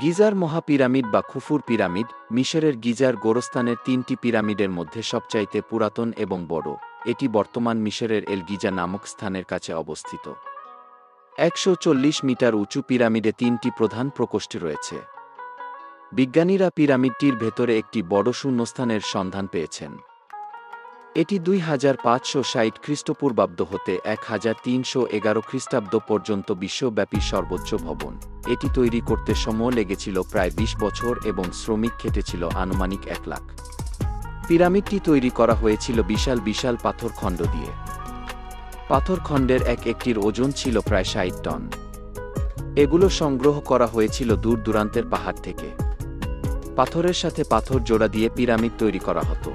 Geyser মহাপিরামিড বা খুফুর pyramid, মিশরের geyser গোরস্থানের তিনটি পিরামিডের মধ্যে সবচাইতে পুরাতন এবং বড়। এটি বর্তমান মিশরের এল গিজা নামক স্থানের কাছে অবস্থিত। একশো চল্লিশ মিটার উঁচু পিরামিডে তিনটি প্রধান প্রকোষ্ঠ রয়েছে। বিজ্ঞানীরা পিরামিডটির ভেতরে একটি বড় শূন্যস্থানের সন্ধান পেয়েছেন। এটি দুই হাজার পাঁচশো ষাট খ্রিস্টপূর্বাব্দ হতে এক হাজার তিনশো এগারো খ্রিস্টাব্দ পর্যন্ত বিশ্বব্যাপী সর্বোচ্চ ভবন। এটি তৈরি করতে সময় লেগেছিল প্রায় ২০ বছর এবং শ্রমিক খেটেছিল আনুমানিক এক লাখ। পিরামিডটি তৈরি করা হয়েছিল বিশাল বিশাল পাথরখণ্ড দিয়ে। পাথরখণ্ডের এক একটির ওজন ছিল প্রায় ষাট টন। এগুলো সংগ্রহ করা হয়েছিল দূর দূরান্তের পাহাড় থেকে। পাথরের সাথে পাথর জোড়া দিয়ে পিরামিড তৈরি করা হতো।